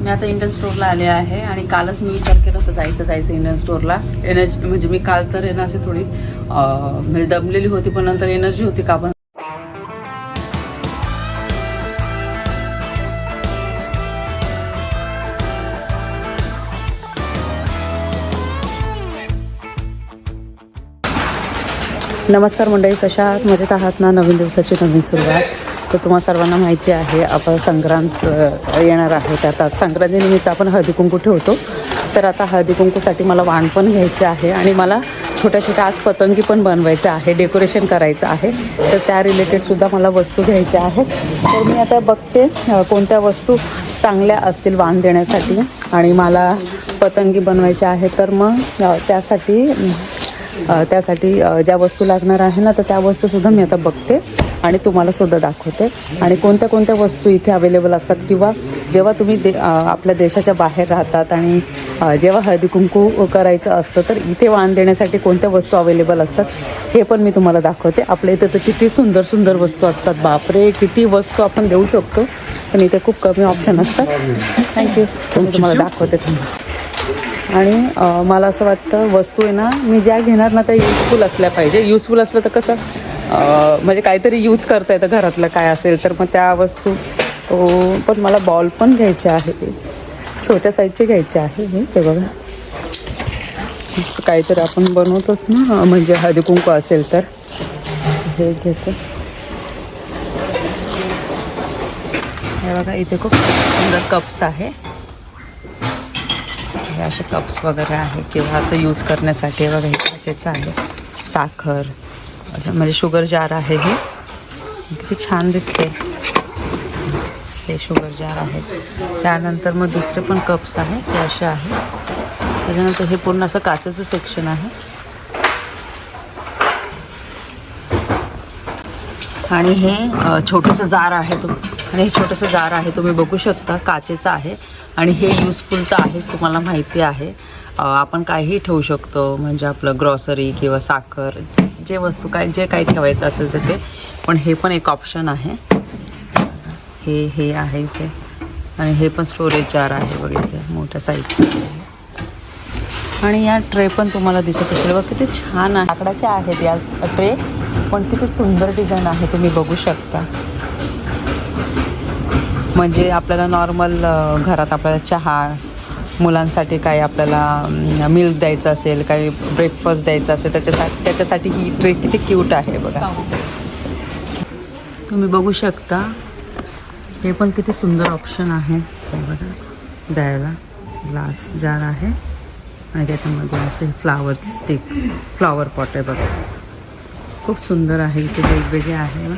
मी आता इंडियन स्टोरला आले आहे आणि कालच मी विचार केला होता जायचं जायचं इंडियन स्टोरला एनर्जी म्हणजे मी काल तर आहे ना अशी थोडी म्हणजे दमलेली होती पण नंतर एनर्जी होती का पण. नमस्कार मंडळी कशा आहात? मजेत आहात ना? नवीन दिवसाची नवीन सुरुवात. तर तुम्हाला सर्वांना माहिती आहे. आपण संक्रांत येणार आहे. त्यात संक्रांतीनिमित्त आपण हळदी कुंकू ठेवतो. तर आता हळदी कुंकूसाठी मला वाण पण घ्यायचे आहे आणि मला छोट्या छोट्या आज पतंगी पण बनवायचं आहे. डेकोरेशन करायचं आहे. तर त्या रिलेटेडसुद्धा मला वस्तू घ्यायच्या आहेत. तर मी आता बघते कोणत्या वस्तू चांगल्या असतील वाण देण्यासाठी. आणि मला पतंगी बनवायची आहे तर मग त्यासाठी त्यासाठी ज्या वस्तू लागणार आहे ना तर त्या वस्तूसुद्धा मी आता बघते आणि तुम्हाला सुद्धा दाखवते. आणि कोणत्या कोणत्या वस्तू इथे अवेलेबल असतात किंवा जेव्हा तुम्ही दे आपल्या देशाच्या बाहेर राहतात आणि जेव्हा हळदी कुंकू करायचं असतं तर इथे वाण देण्यासाठी कोणत्या वस्तू अवेलेबल असतात हे पण मी तुम्हाला दाखवते. आपल्या इथे तर किती सुंदर सुंदर वस्तू असतात. बापरे किती वस्तू आपण देऊ शकतो. पण इथे खूप कमी ऑप्शन असतात. थँक्यू मी तुम्हाला दाखवते. थांबा आणि मला असं वाटतं वस्तू आहे ना मी ज्या घेणार ना त्या युजफुल असल्या पाहिजे. युजफुल असलं तर कसं म्हणजे काहीतरी यूज करता येतं घरातलं काय असेल तर मग त्या वस्तू पण मला बॉल पण घ्यायचे आहे. छोट्या साईजचे घ्यायचे आहे हे ते बघा. काहीतरी आपण बनवतोच ना म्हणजे हळदी कुंकू असेल तर. हे घेते. हे बघा इथे खूप सुंदर कप्स आहे. हे असे कप्स वगैरे आहे किंवा असं यूज करण्यासाठी वगैरे हे काचेचं आहे. साखर असं म्हणजे शुगर जार आहे हे. किती छान दिसते. हे शुगर जार आहे त्यानंतर मग दुसरे पण कप्स आहे ते असे आहे त्याच्यानंतर हे पूर्ण असं काचेचं सेक्शन आहे. आणि हे छोटंसं जार आहे तो आणि हे छोटंसं जार आहे तुम्ही बघू शकता काचेचं आहे. आणि हे युजफुल तर आहेच तुम्हाला माहिती आहे. आपण काहीही ठेवू शकतो म्हणजे आपलं ग्रॉसरी किंवा साखर जे वस्तू काय जे काही ठेवायचं असेल तर ते. पण हे पण एक ऑप्शन आहे. हे हे आहे इथे. आणि हे पण स्टोरेज जार आहे वगैरे मोठ्या साईजचं आणि या ट्रे पण तुम्हाला दिसत असेल. बघ किती छान आहे. लाकडाचे आहेत या ट्रे पण किती सुंदर डिझाईन आहे तुम्ही बघू शकता. म्हणजे आपल्याला नॉर्मल घरात आपल्याला चहा मुलांसाठी काही आपल्याला मिल्क द्यायचं असेल काही ब्रेकफास्ट द्यायचं असेल त्याच्यासाठी त्याच्यासाठी ही ट्रे किती क्यूट आहे बघा. तुम्ही बघू शकता हे पण किती सुंदर ऑप्शन आहे. बघा द्यायला ग्लास जार आहे. आणि त्याच्यामध्ये असे फ्लावरची स्टिक फ्लॉवर पॉट आहे बघा. खूप सुंदर आहे इथे वेगवेगळे आहे.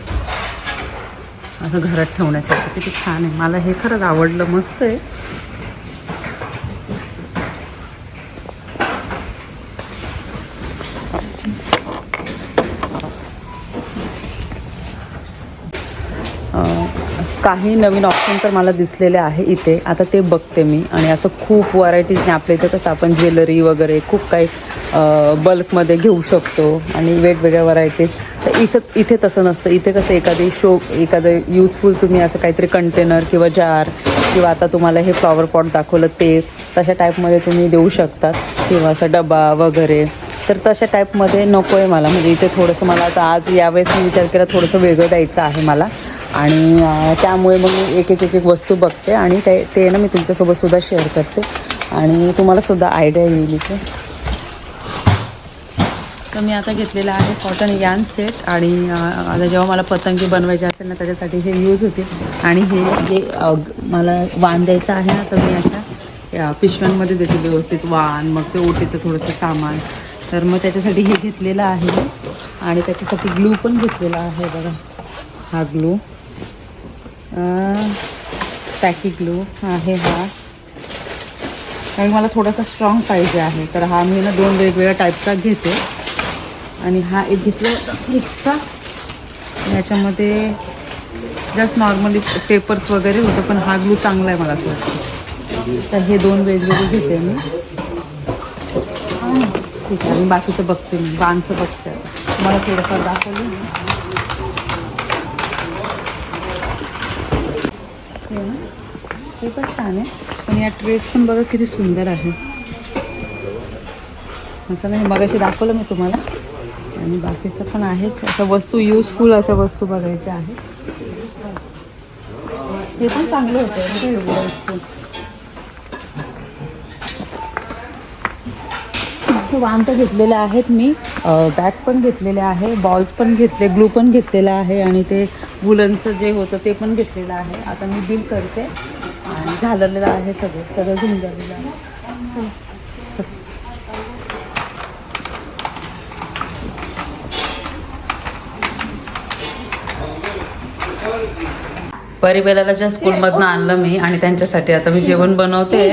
असं घरात ठेवण्यासाठी किती छान आहे. मला हे खरंच आवडलं. मस्त आहे. काही नवीन ऑप्शन तर मला दिसलेले आहे इथे. आता ते बघते मी. आणि असं खूप व्हरायटीजने आपल्या इथे कसं आपण ज्वेलरी वगैरे खूप काही बल्कमध्ये घेऊ शकतो. आणि वेगवेगळ्या व्हरायटीज तर इसं इथे तसं नसतं. इथे कसं एखादी शो एखादं यूजफुल तुम्ही असं काहीतरी कंटेनर किंवा जार किंवा आता तुम्हाला हे फ्लॉवर पॉट दाखवलं ते तशा टाईपमध्ये तुम्ही देऊ शकतात. किंवा असं डबा वगैरे. तर तशा टाईपमध्ये नको आहे मला. म्हणजे इथे थोडंसं मला आता आज यावेळेस मी विचार केला थोडंसं वेगळं द्यायचं आहे मला. आणि त्यामुळे मग मी एक एक एक एक वस्तू बघते आणि ते ते ना मी तुमच्यासोबत सुद्धा शेअर करते. आणि तुम्हाला सुद्धा आयडिया येईल इथे. तर मी आता घेतलेलं आहे कॉटन यान सेट आणि आता जेव्हा मला पतंगी बनवायची असेल ना त्याच्यासाठी हे यूज होते. आणि हे जे मला वाण द्यायचं आहे ना तर मी अशा या पिशव्यांमध्ये देते व्यवस्थित वाण मग ते ओटीचं थोडंसं सामान. तर मग त्याच्यासाठी हे घेतलेलं आहे आणि त्याच्यासाठी ग्लू पण घेतलेला आहे बघा. हा ग्लू पॅकी ग्लू आहे हा. कारण मला थोडासा स्ट्रॉंग पाहिजे आहे. तर हा मी ना दोन वेगवेगळ्या टाईपचा घेते. आणि हा एक घेतला होता फ्लिक्सचा याच्यामध्ये जस्ट नॉर्मली पेपर्स वगैरे होतं पण हा ग्लू चांगला आहे मला असं वाटतं. तर हे दोन वेगवेगळे घेते मी. ठीक आहे आणि बाकीचं बघते मी. बाणचं बघते. मला थोडंफार दाखवलं हे पण छान आहे. पण या ड्रेस पण बघा किती सुंदर आहे. असं नाही मगाशी दाखवलं मी तुम्हाला. आणि बाकीचं पण आहेच. अशा वस्तू युजफुल अशा वस्तू बघायच्या आहेत. हे पण चांगलं होतं. हे वस्तू वाम तर घेतलेले आहेत मी. बॅग पण घेतलेले आहे. बॉल्स पण घेतले ग्लू पण घेतलेला आहे आणि ते वुलनचं जे होतं ते पण घेतलेलं आहे. आता मी बिल करते. आणि झालेलं आहे सगळं. सगळं घेऊन झालेलं आहे परिबेलाच्या स्कूलमधनं आणलं मी आणि त्यांच्यासाठी आता मी जेवण बनवते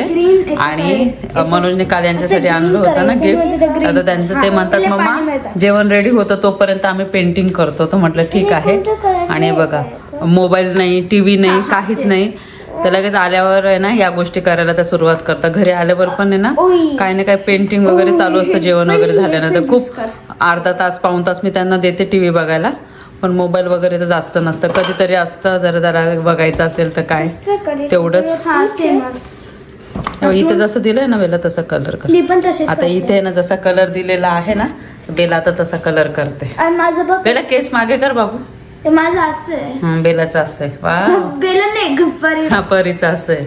आणि मनोजने काल यांच्यासाठी आणलं होतं ना गिफ्ट आता त्यांचं ते म्हणतात मम्मा जेवण रेडी होतं तोपर्यंत आम्ही पेंटिंग करतो. तो म्हटलं ठीक आहे. आणि बघा मोबाईल नाही टी व्ही नाही काहीच नाही. तर लगेच आल्यावर आहे ना या गोष्टी करायला त्या सुरुवात करतात. घरी आल्यावर पण आहे ना काही ना काही पेंटिंग वगैरे चालू असतं जेवण वगैरे झाल्यानंतर. खूप अर्धा तास पाऊण तास मी त्यांना देते टी व्ही बघायला. पण मोबाईल वगैरे तर जास्त नसतं. कधीतरी असतं जरा जरा बघायचं असेल तर काय. तेवढंच. इथं जसं दिलंय ना बेला तसा कलर कर. मी पण तसेच आता इथे ना जसा कलर दिलेला आहे ना बेला आता तसा कलर करते. आणि माझं बघ बेला केस मागे कर बाबू. ते माझं असं हं, बेलाचं असं आहे. वा. बेलन नाही हा परीचं असं आहे.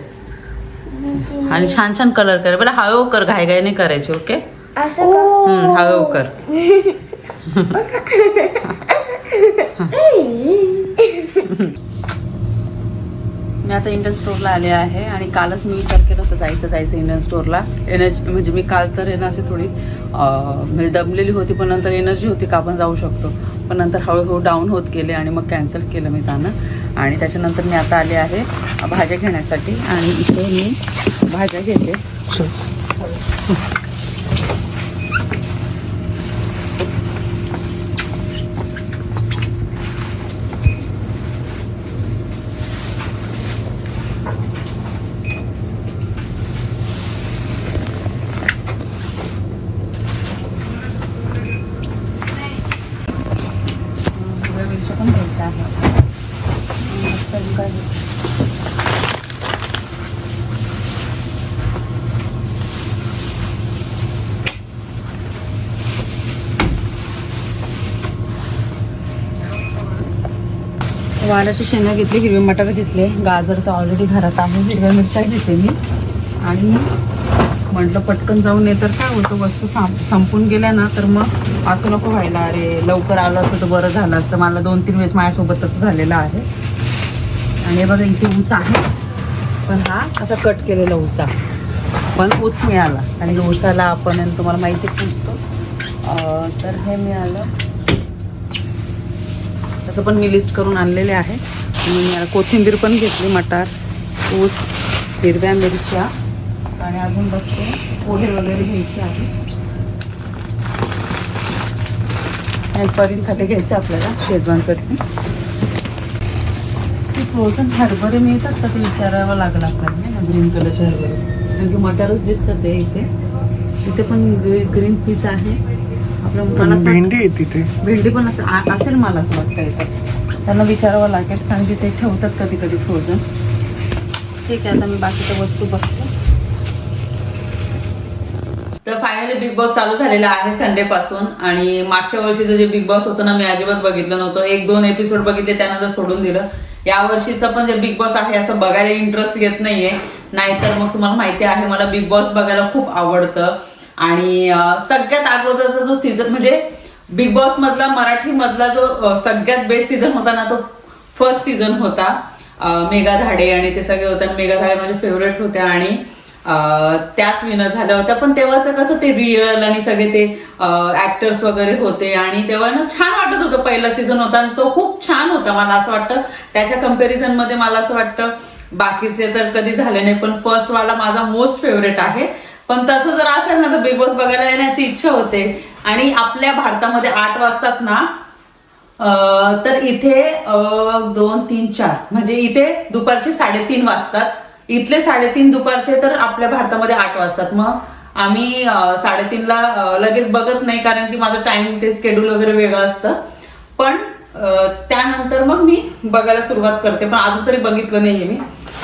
आणि छान छान कलर कर. बेला हळू कर घाई घाई नाही करायची ओके हळू कर. मी आता इंडियन स्टोअरला आले आहे आणि कालच मी विचार केला होता जायचं जायचं इंडियन स्टोअरला एनर्जी म्हणजे मी काल तर ना अशी थोडी म्हणजे दमलेली होती पण नंतर एनर्जी होती का आपण जाऊ शकतो. पण नंतर हळूहळू डाऊन होत गेले आणि मग कॅन्सल केलं मी जाणं. आणि त्याच्यानंतर मी आता आले आहे भाज्या घेण्यासाठी आणि इथे मी भाज्या घेते हिरव्या आहे. वाड्याची शेंगा घेतली हिरवे मटार घेतले. गाजर तर ऑलरेडी घरात आहे. हिरव्या मिरच्या घेते मी. आणि म्हटलं पटकन जाऊन ये. तर काय होतं वस्तू सां संपून गेल्या ना तर मग असं नको व्हायला अरे लवकर आलं असतं तर बरं झालं असतं. मला दोन तीन वेळेस माझ्यासोबत तसं झालेलं आहे. आणि हे बघा इथे ऊस आहे. पण हा असा कट केलेला ऊसा पण ऊस मिळाला. आणि ऊसाला आपण आणि तुम्हाला माहिती पुसतो. तर हे मिळालं. तसं पण मी लिस्ट करून आणलेले आहे. आणि मी कोथिंबीर पण घेतली मटार ऊस हिरव्या मिरच्या आणि अजून बघते. पोहे वगैरे घ्यायचे आहे आणि परीसाठी घ्यायचं आपल्याला शेजवान चटणी ते फ्रोझन हरभरे मिळतात का ते विचारावं लागलं आपल्याला ना ग्रीन कलरचे हरभरे. कारण की मटारच दिसतात ते इथे. इथे पण ग्रीन पीस आहे. आपल्या मला भेंडी तिथे. भेंडी पण असं असेल मला असं वाटतं इथं. त्यांना विचारावं लागेल कारण की ते ठेवतात कधी कधी फ्रोझन ठीक आहे आता मी बाकीच्या वस्तू बघते. तर फायनली बिग बॉस चालू झालेला आहे संडे पासून. आणि मागच्या वर्षीचं जे बिग बॉस होतं ना मी अजिबात बघितलं नव्हतं. एक दोन एपिसोड बघितले त्यानंतर सोडून दिलं. या वर्षीचं पण जे बिग बॉस आहे असं बघायला इंटरेस्ट येत नाहीये. नाहीतर मग तुम्हाला माहिती आहे मला बिग बॉस बघायला खूप आवडतं. आणि सगळ्यात अगोदरचा जो सीझन म्हणजे बिग बॉस मधला मराठी मधला जो सगळ्यात बेस्ट सीझन होता ना तो फर्स्ट सीझन होता. अं, मेघा धाडे आणि ते सगळे होते. आणि मेघा धाडे माझे फेवरेट होत्या आणि त्याच विनर झाल्या होत्या. पण तेव्हाच कसं ते रिअल आणि सगळे ते ऍक्टर्स वगैरे होते आणि तेव्हा ना छान वाटत होतं. पहिला सीझन होता आणि तो खूप छान होता मला असं वाटतं. त्याच्या कम्पॅरिझनमध्ये मला असं वाटतं बाकीचे तर कधी झाले नाही पण फर्स्ट वाला माझा मोस्ट फेवरेट आहे. पण तसं जर असेल ना तर बिग बॉस बघायला येण्याची इच्छा होते. आणि आपल्या भारतामध्ये आठ वाजतात ना तर इथे दोन तीन चार. म्हणजे इथे दुपारचे साडेतीन वाजतात. इथले साडेतीन दुपारचे तर आपल्या भारतामध्ये आठ वाजतात. मग आम्ही साडेतीनला लगेच बघत नाही कारण की माझं टाइम ते स्केड्यूल वगैरे वेगळं असतं. पण त्यानंतर मग मी बघायला सुरुवात करते. पण अजून तरी बघितलं नाहीये मी.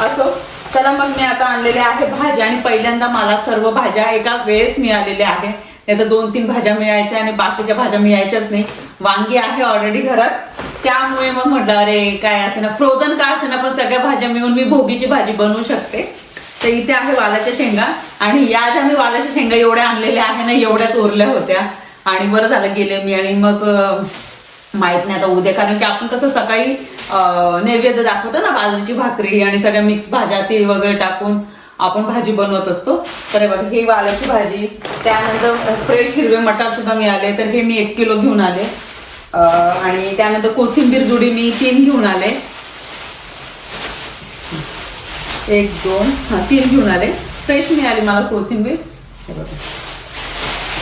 असं चला मग मी आता आणलेल्या आहे भाज्या आणि पहिल्यांदा मला सर्व भाज्या एका वेळेस मिळालेल्या आहे नाही तर दोन तीन भाज्या मिळायच्या आणि बाकीच्या भाज्या मिळायच्याच नाही. वांगी आहे ऑलरेडी घरात. त्यामुळे मग म्हटलं अरे काय असे ना फ्रोझन का असे ना पण सगळ्या भाज्या मिळून मी भोगीची भाजी बनवू शकते. तर इथे आहे वालाच्या शेंगा आणि या ज्या मी वालाच्या शेंगा एवढ्या आणलेल्या आहे ना एवढ्याच उरल्या होत्या. आणि बरं झालं गेले मी आणि मग माहीत नाही आता उद्या कारण की आपण कसं सकाळी नैवेद्य दाखवतो ना बाजरीची भाकरी आणि सगळ्या मिक्स भाज्या तेल वगैरे टाकून आपण भाजी बनवत असतो. तर बघा ही वालाची भाजी. त्यानंतर फ्रेश हिरवे मटार सुद्धा मिळाले. तर हे मी एक किलो घेऊन आले. आणि त्यानंतर कोथिंबीर जुडी मी तीन घेऊन आले. एक दोन हा तीन घेऊन आले. फ्रेश मिळाली मला कोथिंबीर.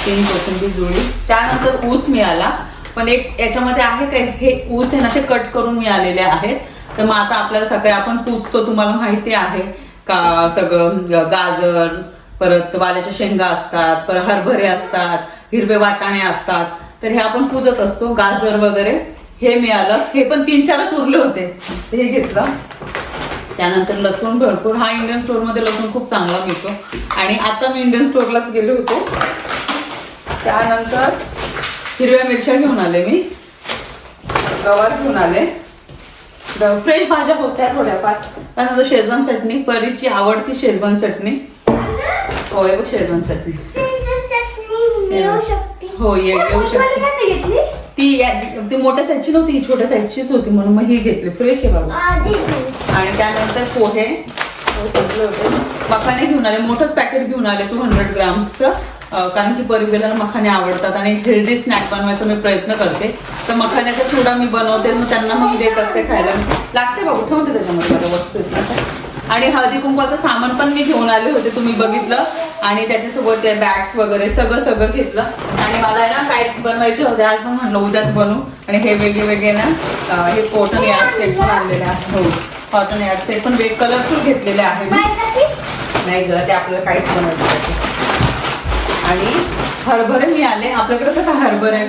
तीन कोथिंबीर जुडी. त्यानंतर ऊस मिळाला. पण एक याच्यामध्ये आहे का हे ऊस आहे ना असे कट करून मिळालेले आहेत. तर मग आता आपल्याला सगळे आपण पुसतो तुम्हाला माहिती आहे का सगळं गाजर परत वाल्याच्या शेंगा असतात परत हरभरे असतात हिरवे वाटाणे असतात. तर हे आपण पूजत असतो गाजर वगैरे. हे मिळालं. हे पण तीन चारच उरले होते. हे घेतलं. त्यानंतर लसूण भरपूर. हा इंडियन स्टोरमध्ये लसूण खूप चांगला मिळतो. आणि आता मी इंडियन स्टोरलाच गेले होते. त्यानंतर हिरव्या मिरच्या घेऊन आले मी. गवार घेऊन आले. फ्रेश भाज्या होत्या थोड्याफार. त्यानंतर शेजवान चटणी परीची आवडती शेजवान चटणी. हो हे बघ शेजवान चटणी. हो ये येऊ शकते. घेतली? ती या- ती मोठ्या साईजची नव्हती ही छोट्या साईजचीच होती म्हणून मग ही घेतली. फ्रेश आहे बाबा. आणि त्यानंतर पोहे. संपले होते. मखाने घेऊन आले. मोठंच पॅकेट घेऊन आले टू हंड्रेड ग्राम्सचं अं, कारण की परिवेला मखाने आवडतात आणि हेल्दी स्नॅक बनवायचा मी प्रयत्न करते. तर मखाण्याचा चिवडा मी बनवते मग त्यांना मग देत असते खायला. लागते बाबू ठेवते त्याच्यामध्ये वस्तू. आहेत ना. आणि हळदी कुंकवाचं सामान पण मी घेऊन आले होते तुम्ही बघितलं. आणि त्याच्यासोबत ते बॅग्स वगैरे सगळं सगळं घेतलं. आणि मला आहे ना काईट्स बनवायचे होते. आज पण म्हटलं उद्याच बनवू. आणि हे वेगळे वेगळे ना हे कॉटन यार्ड सेट पण आणलेले आहे हो कॉटन यार्ड सेट पण वेग कलरफुल घेतलेले आहे नाही ग ते आपल्याला काहीच बनवायचं आणि हरभरे मी आले. आपल्याकडे कसं हरभरे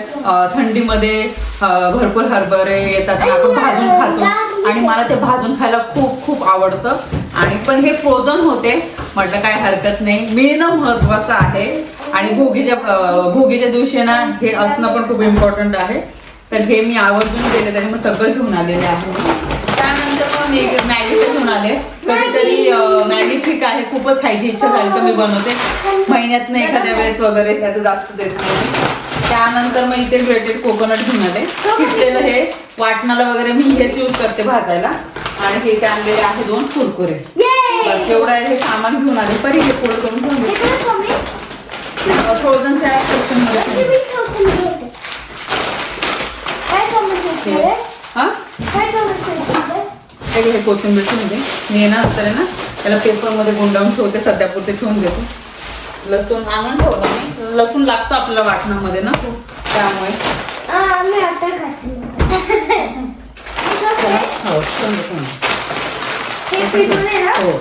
थंडीमध्ये भरपूर हरभरे येतात. आपण भाजून खातो. आणि मला ते भाजून खायला खूप खूप आवडतं. आणि पण हे फ्रोझन होते. म्हटलं काय हरकत नाही. मिळणं महत्वाचं आहे. आणि भोगीच्या भोगीच्या दिवशी ना हे असणं पण खूप इम्पॉर्टंट आहे. तर हे मी आवर्जून गेले त्याने मग सगळं घेऊन आलेले आहे. त्यानंतर मग मी मॅगीचं घेऊन आले. कधीतरी मॅगी ठीक आहे. खूपच खायची इच्छा झाली तर मी बनवते. महिन्यात एखाद्या वेळेस वगैरे त्याचं जास्त देत नाही. त्यानंतर मग इथे ग्रेटेड कोकोनट घेऊन आले. किसलेलं हे वाटणाला वगैरे मी हेच यूज करते भाजायला. आणि हे आणलेले आहे दोन कुरकुरे! बस एवढं आहे, हे सामान घेऊन आले. परी हे पोळ करून घेऊन हे? फ्रोझनच्या सेक्शनमध्ये हे? हा? कोथिंबीरची मध्ये मी येणार असतं आहे ना त्याला पेपरमध्ये गुंडाळून ठेवते. सध्या पुरते ठेवून देतो. लसूण. आणून ठेवलं मी. लसूण लागतं आपल्याला वाटणामध्ये ना? त्यामुळे. हो. हे.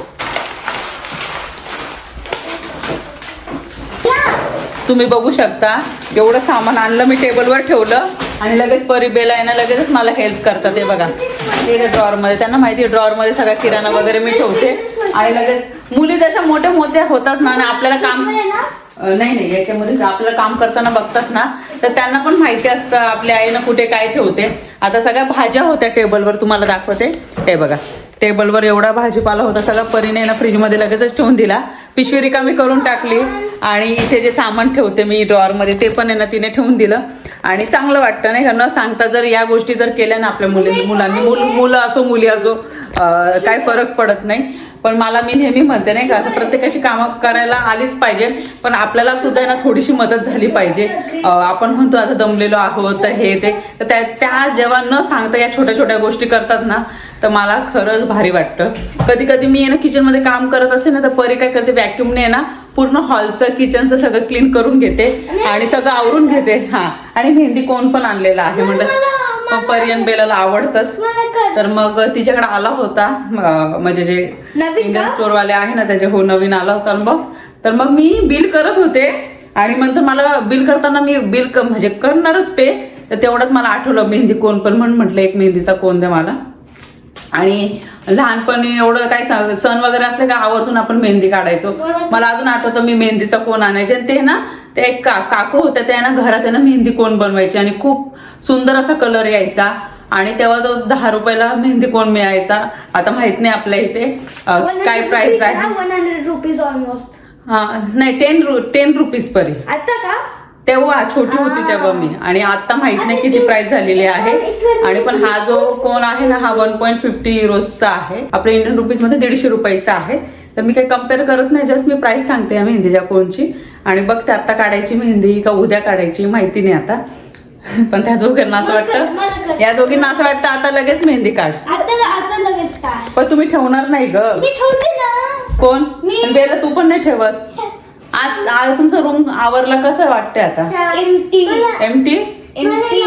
तुम्ही बघू शकता एवढं सामान आणलं मी टेबलवर ठेवलं आणि लगेच परिबेला आहे ना लगेचच मला हेल्प करतात हे बघा. ड्रॉवरमध्ये त्यांना माहिती आहे ड्रॉवरमध्ये सगळा किराणा वगैरे मी ठेवते. आणि लगेच मुली जशा मोठ्या मोठ्या होतात ना आणि आपल्याला काम नाही नाही याच्यामध्ये आपल्याला काम करताना बघतात ना तर त्यांना पण माहिती असतं आपल्या आईनं कुठे काय ठेवते. आता सगळ्या भाज्या होत्या टेबलवर तुम्हाला दाखवते. हे बघा टेबलवर एवढा भाजीपाला होता सगळा परीने ना फ्रीजमध्ये लगेचच ठेवून दिला. पिशवी रिकामी करून टाकली आणि इथे जे सामान ठेवते मी ड्रॉवरमध्ये ते पण आहे ना तिने ठेवून दिलं. आणि चांगलं वाटतं नाही का? न सांगता जर या गोष्टी जर केल्या ना आपल्या मुली मुलांनी मुल मुलं असो मुली असो काय फरक पडत नाही. पण मला मी नेहमी म्हणते नाही का असं प्रत्येकाची कामं करायला आलीच पाहिजे. पण आपल्याला सुद्धा ना थोडीशी मदत झाली पाहिजे. आपण म्हणतो आता दमलेलो आहोत तर हे ते. तर त्या त्या जेव्हा न सांगता या छोट्या छोट्या गोष्टी करतात ना तर मला खरंच भारी वाटतं. कधी कधी मी ना किचनमध्ये काम करत असेल ना तर परी काय करते व्हॅक्युमने ना पूर्ण हॉलचं किचनचं सगळं क्लीन करून घेते आणि सगळं आवरून घेते. हां. आणि मेहंदी कोण पण आणलेला आहे म्हटलं परियन बेलाला आवडतंच. तर मग तिच्याकडे आला होता म्हणजे जे इंडियन? स्टोर वाले आहे ना त्याचे हो नवीन आला होता बघ तर मग मी बिल करत होते आणि नंतर मला बिल करताना मी बिल म्हणजे करणारच पे तर तेवढंच मला आठवलं मेहंदी कोण पण म्हणून म्हटलं एक मेहंदीचा कोण द्या मला आणि लहानपणी एवढं काय सण वगैरे असले का आवर्जून आपण मेहंदी काढायचो. मला अजून आठवतं मी मेहंदीचा कोण आणायचे आणि ते ना ते एक का काकू होत्या त्या ना घरात आहे ना मेहंदी कोण बनवायची आणि खूप सुंदर असा कलर यायचा. आणि तेव्हा तो दहा रुपयाला मेहंदी कोण मिळायचा. आता माहीत नाही आपल्या इथे काय प्राइस आहे. हा नाही टेन रु टेन रुपीज परी. आता का? तेव्हा छोटी होती तेव्हा मी. आणि आता माहीत नाही किती प्राइस झालेली आहे. आणि पण हा जो कोण आहे ना हा वन पॉईंट फिफ्टी रोजचा आहे. आपल्या इंडियन रुपीजमध्ये दीडशे रुपयाचा आहे. तर मी काही कंपेअर करत नाही जस्ट मी प्राइस सांगते या मेहंदीच्या कोणची. आणि बघते आता काढायची मेहंदी का उद्या काढायची माहिती नाही आता. पण त्या दोघांना असं वाटतं. या दोघींना असं वाटतं आता लगेच मेहंदी काढ. पण तुम्ही ठेवणार नाही ग. कोण? बेला तू पण नाही ठेवत. आज आज तुमचं रूम आवरला कसं वाटतंय आता? एमटी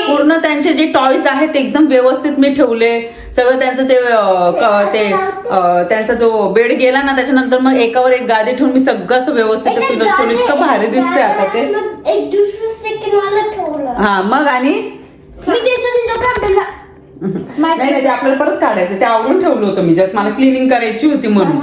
पूर्ण त्यांचे जे टॉयज आहेत ते एकदम व्यवस्थित मी ठेवले. सगळं त्यांचं ते अं, क- ते अं, त्यांचा जो बेड गेला ना त्याच्यानंतर मग एकावर एक गादी ठेवून मी सगळं असं व्यवस्थित ठेवलं ठेवलं इतकं भारी दिसतंय आता ते. एक दुसरं सेकंड वाला ठेवलं. हा मग आणि? मी ते सगळी नाही नाही ते आपल्याला परत काढायचं ते आवरून ठेवलं होतं मी. जस्ट मला क्लिनिंग करायची होती म्हणून.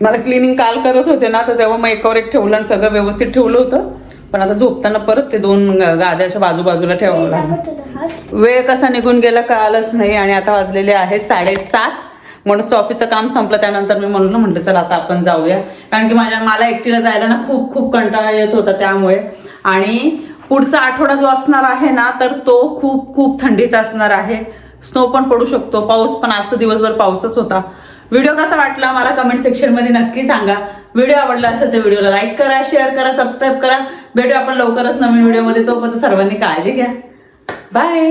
मला क्लिनिंग काल करत होते ना तर तेव्हा मग एकावर एक ठेवलं आणि सगळं व्यवस्थित ठेवलं होतं. पण आता झोपताना परत ते दोन गाद्याच्या बाजूबाजूला ठेवावं लागलं. वेळ कसा निघून गेला कळालंच नाही आणि आता वाजलेले आहेत साडेसात. म्हणून ऑफिसचं काम संपलं त्यानंतर मी म्हणलं म्हटलं चला आता आपण जाऊया. कारण की माझ्या मला एकटीला जायला ना खूप खूप कंटाळा येत होता त्यामुळे. आणि पुढचा आठवडा जो असणार आहे ना तर तो खूप खूप थंडीचा असणार आहे. स्नो पण पडू शकतो पाऊस पण आज तर दिवसभर पाऊसच होता. व्हिडिओ कसा वाटला मला कमेंट सेक्शनमध्ये नक्की सांगा. व्हिडिओ आवडला असेल तर व्हिडिओला लाईक करा शेअर करा सबस्क्राईब करा. भेटू आपण लवकरच नवीन व्हिडिओमध्ये तोपर्यंत सर्वांनी काळजी घ्या. बाय